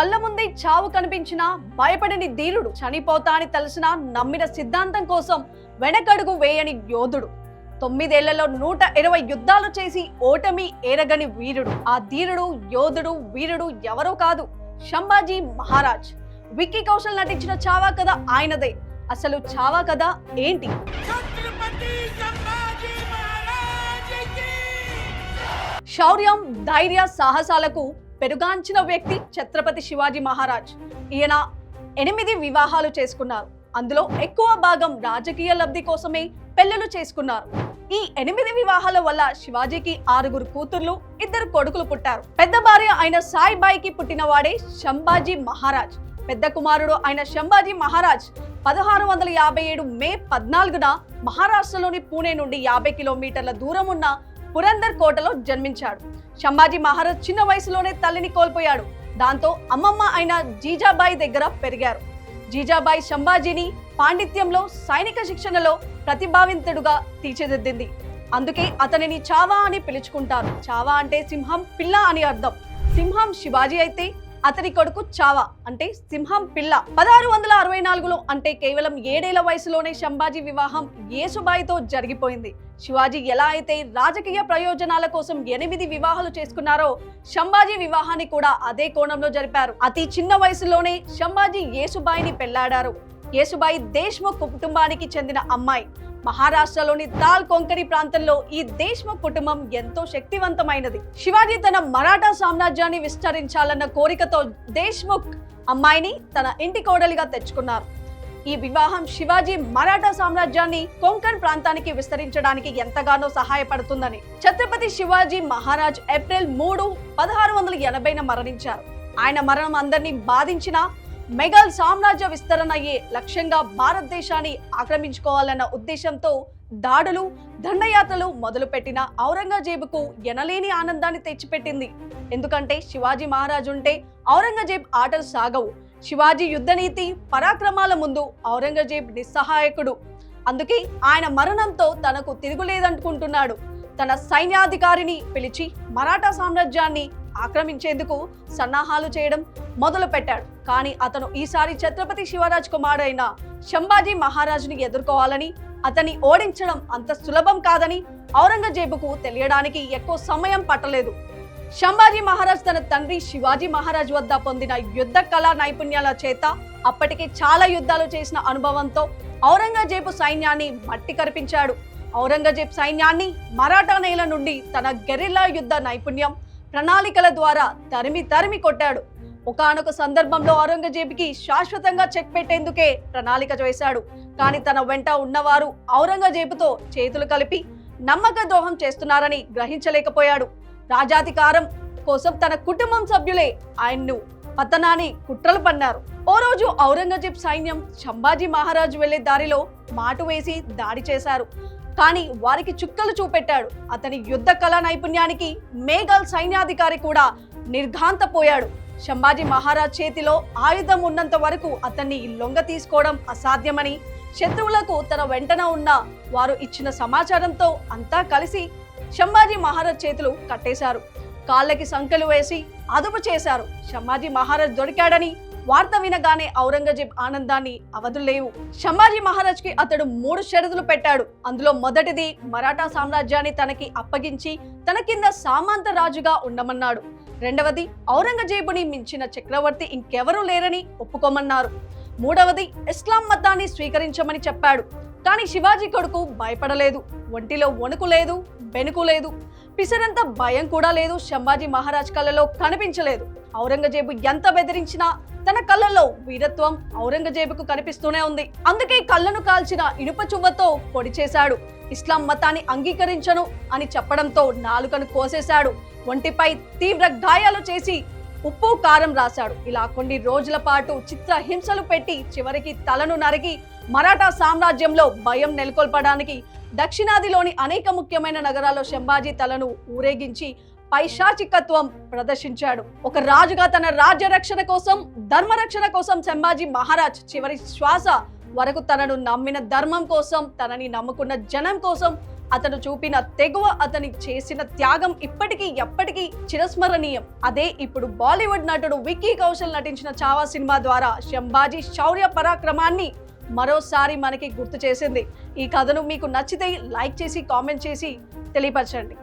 కళ్ళ ముందే చావు కనిపించినా భయపడని ధీరుడు చనిపోతా అని తలసిన నమ్మిన సిద్ధాంతం కోసం వెనకడుగు వేయని యోధుడు. తొమ్మిదేళ్ళలో నూట ఇరవై యుద్ధాలు చేసి ఓటమి ఏరగని వీరుడు. ఆ ధీరుడు యోధుడు వీరుడు ఎవరో కాదు. శంభాజీ మహారాజ్. విక్కీ కౌశల్ నటించిన చావా కథ ఆయనదే. అసలు చావా కథ ఏంటి శౌర్యం ధైర్య సాహసాలకు పెరుగాంచిన వ్యక్తి ఛత్రపతి శివాజీ మహారాజ్. ఈయన ఎనిమిది వివాహాలు చేసుకున్నారు. అందులో ఎక్కువ భాగం రాజకీయ లబ్ధి కోసమే పెళ్ళిళ్ళు చేసుకున్నారు. ఈ ఎనిమిది వివాహాల వల్ల శివాజీకి ఆరుగురు కూతుర్లు ఇద్దరు కొడుకులు పుట్టారు. పెద్ద భార్య అయిన సాయిబాయికి పుట్టినవాడే శంభాజీ మహారాజ్. పెద్ద కుమారుడు అయిన శంభాజీ మహారాజ్ పదహారు వందల యాభై ఏడు మే పద్నాలుగున మహారాష్ట్రలోని పూణే నుండి యాభై కిలోమీటర్ల దూరం ఉన్న పురందర్ కోటలో జన్మించాడు. శంభాజీ మహారాజ్ చిన్న వయసులోనే తల్లిని కోల్పోయాడు. దాంతో అమ్మమ్మ అయిన జీజాబాయి దగ్గర పెరిగారు. జీజాబాయి శంభాజీని పాండిత్యంలో సైనిక శిక్షణలో ప్రతిభావింతుడుగా తీర్చిదిద్దింది. అందుకే అతనిని చావా అని పిలుచుకుంటారు. చావా అంటే సింహం పిల్ల అని అర్థం. సింహం శివాజీ అయితే అతని కొడుకు చావా అంటే సింహం పిల్ల. పదహారు వందల అరవై నాలుగులో అంటే కేవలం ఏడేళ్ళ వయసులోనే శంభాజీ వివాహం యేసుబాయితో జరిగిపోయింది. శివాజీ ఎలా అయితే రాజకీయ ప్రయోజనాల కోసం ఎనిమిది వివాహాలు చేసుకున్నారో శంభాజీ వివాహాన్ని కూడా అదే కోణంలో జరిపారు. అతి చిన్న వయసులోనే శంభాజీ యేసుబాయిని పెళ్ళాడారు. యేసుబాయి దేశ్ముఖ్ కుటుంబానికి చెందిన అమ్మాయి. మహారాష్ట్రలోని దాల్ కొంకణి ప్రాంతంలో ఈ దేశ్ముఖ్ కుటుంబం ఎంతో శక్తివంతమైనది. శివాజీ తన మరాఠా సామ్రాజ్యాన్ని విస్తరించాలన్న కోరికతో దేశ్ముఖ్ అమ్మాయిని తన ఇంటి కోడలిగా తెచ్చుకున్నారు. ఈ వివాహం శివాజీ మరాఠా సామ్రాజ్యాన్ని కొంకణ్ ప్రాంతానికి విస్తరించడానికి ఎంతగానో సహాయపడుతుందని ఛత్రపతి శివాజీ మహారాజ్ ఏప్రిల్ మూడు పదహారు వందల ఎనభైన మరణించారు. ఆయన మరణం అందరినీ బాధించిన మెగల్ సామ్రాజ్య విస్తరణ అయ్యే లక్ష్యంగా భారతదేశాన్ని ఆక్రమించుకోవాలన్న ఉద్దేశంతో దాడులు దండయాత్రలు మొదలుపెట్టిన ఔరంగజేబుకు ఎనలేని ఆనందాన్ని తెచ్చిపెట్టింది. ఎందుకంటే శివాజీ మహారాజు ఉంటే ఔరంగజేబ్ ఆటలు సాగవు. శివాజీ యుద్ధనీతి పరాక్రమాల ముందు ఔరంగజేబ్ నిస్సహాయకుడు. అందుకే ఆయన మరణంతో తనకు తిరుగులేదనుకుంటున్నాడు. తన సైన్యాధికారిని పిలిచి మరాఠా సామ్రాజ్యాన్ని ఆక్రమించేందుకు సన్నాహాలు చేయడం మొదలు పెట్టాడు కానీ అతను ఈసారి ఛత్రపతి శివరాజ్ కుమారుడైన శంభాజీ మహారాజుని ఎదుర్కోవాలని అతన్ని ఓడించడం అంత సులభం కాదని ఔరంగజేబుకు తెలియడానికి ఎక్కువ సమయం పట్టలేదు. శంభాజీ మహారాజ్ తన తండ్రి శివాజీ మహారాజ్ వద్ద పొందిన యుద్ధ కళా నైపుణ్యాల చేత అప్పటికే చాలా యుద్ధాలు చేసిన అనుభవంతో ఔరంగజేబు సైన్యాన్ని మట్టి కరిపించాడు. ఔరంగజేబ్ సైన్యాన్ని మరాఠా నేల నుండి తన గెరిల్లా యుద్ధ నైపుణ్యం ప్రణాళికల ద్వారా తరిమి తరిమి కొట్టాడు. ఒకానొక సందర్భంలో ఔరంగజేబుకి శాశ్వతంగా చెక్ పెట్టేందుకే ప్రణాళిక చేశాడు కానీ తన వెంట ఉన్నవారు ఔరంగజేబుతో చేతులు కలిపి నమ్మక ద్రోహం చేస్తున్నారని గ్రహించలేకపోయాడు. రాజాధికారం కోసం తన కుటుంబం సభ్యులే ఆయన్ను పతనాన్ని కుట్రలు పన్నారు. ఓ రోజు ఔరంగజేబ్ సైన్యం శంభాజీ మహారాజు వెళ్ళే దారిలో మాటు వేసి దాడి చేశారు. కానీ వారికి చుక్కలు చూపెట్టాడు. అతని యుద్ధ కళా నైపుణ్యానికి మేఘాల్ సైన్యాధికారి కూడా నిర్ఘాంతపోయాడు. శంభాజీ మహారాజ్ చేతిలో ఆయుధం ఉన్నంత వరకు అతన్ని లొంగ తీసుకోవడం అసాధ్యమని శత్రువులకు తన వెంటన ఉన్న వారు ఇచ్చిన సమాచారంతో అంతా కలిసి శంభాజీ మహారాజ్ చేతులు కట్టేశారు. కాళ్ళకి సంకలు వేసి అదుపు చేశారు. శంభాజీ మహారాజ్ దొరికాడని వార్త వినగానే ఔరంగజేబ్ ఆనందాన్ని అవధులేవు శంభాజీ మహారాజ్కి అతడు మూడు షరతులు పెట్టాడు. అందులో మొదటిది మరాఠా సామ్రాజ్యాన్ని తనకి అప్పగించి తన కింద సామంత రాజుగా ఉండమన్నాడు. రెండవది ఔరంగజేబుని మించిన చక్రవర్తి ఇంకెవరూ లేరని ఒప్పుకోమన్నారు. మూడవది ఇస్లాం మతాన్ని స్వీకరించమని చెప్పాడు. కానీ శివాజీ కొడుకు భయపడలేదు. ఒంటిలో వణుకు లేదు బెనుకు లేదు. పిసరంత భయం కూడా లేదు. శంభాజీ మహారాజ్ కళ్ళలో కనిపించలేదు. ఔరంగజేబు ఎంత బెదిరించినా తన కళ్ళల్లో వీరత్వం ఔరంగజేబుకు కనిపిస్తూనే ఉంది. అందుకే కళ్ళను కాల్చిన ఇనుప చువ్వతో పొడి చేశాడు. ఇస్లాం మతాన్ని అంగీకరించను అని చెప్పడంతో నాలుకను కోసేశాడు. ఒంటిపై తీవ్ర గాయాలు చేసి ఉప్పు కారం రాశాడు. ఇలా కొన్ని రోజుల పాటు చిత్ర హింసలు పెట్టి చివరికి తలను నరికి మరాఠా సామ్రాజ్యంలో భయం నెలకొల్పడానికి దక్షిణాదిలోని అనేక ముఖ్యమైన నగరాల్లో శంభాజీ తలను ఊరేగించి పైశాచికత్వం ప్రదర్శించాడు. ఒక రాజుగా తన రాజ్య రక్షణ కోసం ధర్మరక్షణ కోసం శంభాజీ మహారాజ్ చివరి శ్వాస వరకు తనను నమ్మిన ధర్మం కోసం తనని నమ్ముకున్న జనం కోసం అతను చూపిన తెగువ అతని చేసిన త్యాగం ఇప్పటికీ ఎప్పటికీ చిరస్మరణీయం. అదే ఇప్పుడు బాలీవుడ్ నటుడు విక్కీ కౌశల్ నటించిన చావా సినిమా ద్వారా శంభాజీ శౌర్య పరాక్రమాన్ని మరోసారి మనకి గుర్తు చేసింది. ఈ కథను మీకు నచ్చితే లైక్ చేసి కామెంట్ చేసి తెలియపరచండి.